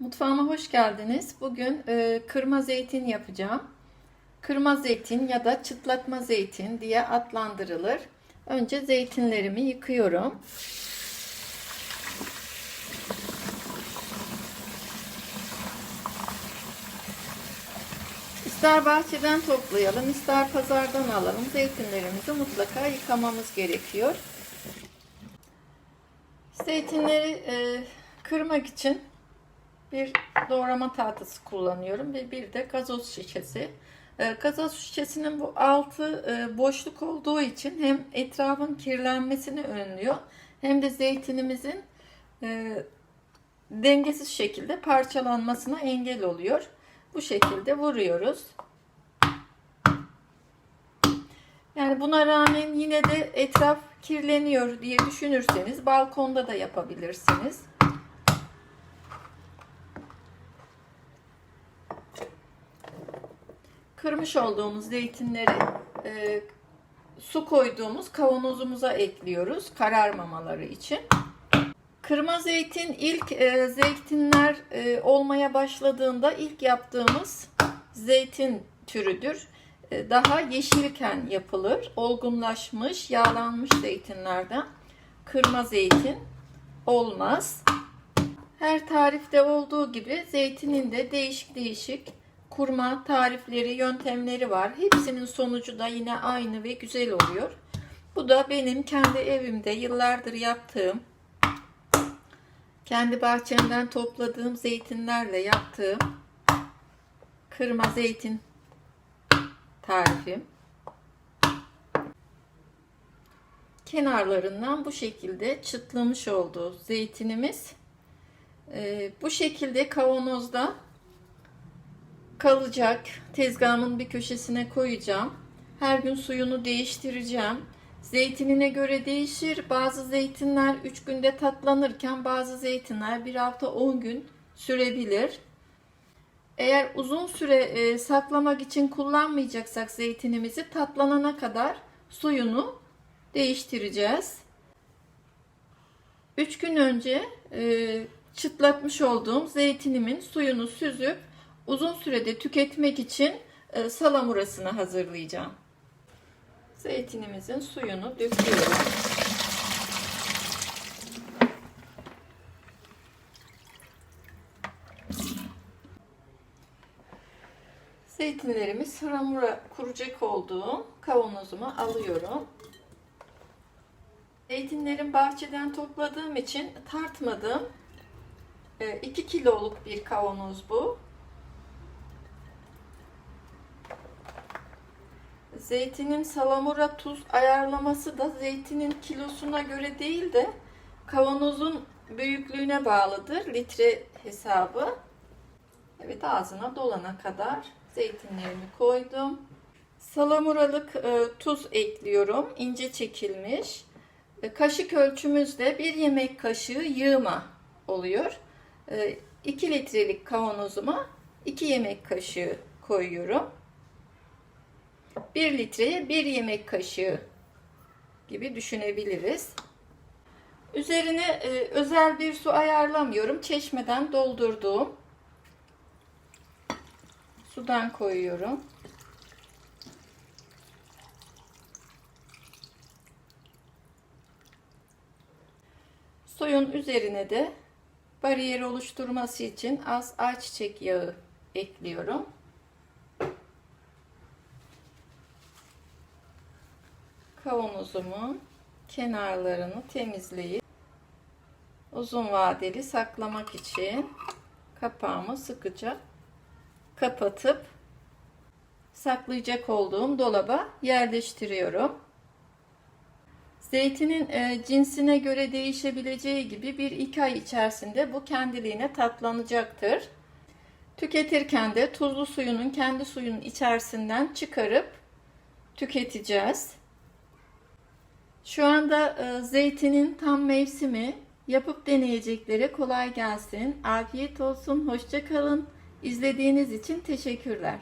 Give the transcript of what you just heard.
Mutfağıma hoş geldiniz. Bugün e, kırma zeytin yapacağım. Kırma zeytin ya da çıtlatma zeytin diye adlandırılır. Önce zeytinlerimi yıkıyorum. İster bahçeden toplayalım, ister pazardan alalım. Zeytinlerimizi mutlaka yıkamamız gerekiyor. Zeytinleri e, kırmak için bir doğrama tahtası kullanıyorum ve bir de gazoz şişesi. E, gazoz şişesinin bu altı e, boşluk olduğu için hem etrafın kirlenmesini önlüyor hem de zeytinimizin e, dengesiz şekilde parçalanmasına engel oluyor. Bu şekilde vuruyoruz. Yani buna rağmen yine de etraf kirleniyor diye düşünürseniz balkonda da yapabilirsiniz. Kırmış olduğumuz zeytinleri e, su koyduğumuz kavanozumuza ekliyoruz kararmamaları için. Kırma zeytin ilk e, zeytinler e, olmaya başladığında ilk yaptığımız zeytin türüdür. E, daha yeşilken yapılır. Olgunlaşmış, yağlanmış zeytinlerden kırma zeytin olmaz. Her tarifte olduğu gibi zeytinin de değişik değişik kurma tarifleri, yöntemleri var. Hepsinin sonucu da yine aynı ve güzel oluyor. Bu da benim kendi evimde yıllardır yaptığım kendi bahçemden topladığım zeytinlerle yaptığım kırma zeytin tarifim. Kenarlarından bu şekilde çıtlamış oldu zeytinimiz. Ee, bu şekilde kavanozda kalacak. Tezgahımın bir köşesine koyacağım. Her gün suyunu değiştireceğim. Zeytinine göre değişir. Bazı zeytinler 3 günde tatlanırken bazı zeytinler 1 hafta 10 gün sürebilir. Eğer uzun süre e, saklamak için kullanmayacaksak zeytinimizi tatlanana kadar suyunu değiştireceğiz. 3 gün önce e, çıtlatmış olduğum zeytinimin suyunu süzüp uzun sürede tüketmek için e, salamurasını hazırlayacağım. Zeytinimizin suyunu döküyorum. Zeytinlerimi salamura kuracak olduğum kavanozuma alıyorum. Zeytinlerim bahçeden topladığım için tartmadım. 2 kiloluk bir kavanoz bu. Zeytinin salamura tuz ayarlaması da zeytinin kilosuna göre değil de kavanozun büyüklüğüne bağlıdır. Litre hesabı. Evet ağzına dolana kadar zeytinlerimi koydum. Salamuralık e, tuz ekliyorum. ince çekilmiş. E, kaşık ölçümüz de 1 yemek kaşığı yığma oluyor. E, 2 litrelik kavanozuma 2 yemek kaşığı koyuyorum. 1 litreye 1 yemek kaşığı gibi düşünebiliriz. Üzerine e, özel bir su ayarlamıyorum. Çeşmeden doldurduğum sudan koyuyorum. Suyun üzerine de bariyer oluşturması için az ayçiçek yağı ekliyorum. Kavanozumun kenarlarını temizleyip uzun vadeli saklamak için kapağımı sıkıca kapatıp saklayacak olduğum dolaba yerleştiriyorum. Zeytinin e, cinsine göre değişebileceği gibi bir iki ay içerisinde bu kendiliğine tatlanacaktır. Tüketirken de tuzlu suyunun kendi suyunun içerisinden çıkarıp tüketeceğiz. Şu anda e, zeytinin tam mevsimi. Yapıp deneyeceklere kolay gelsin. Afiyet olsun. Hoşça kalın. İzlediğiniz için teşekkürler.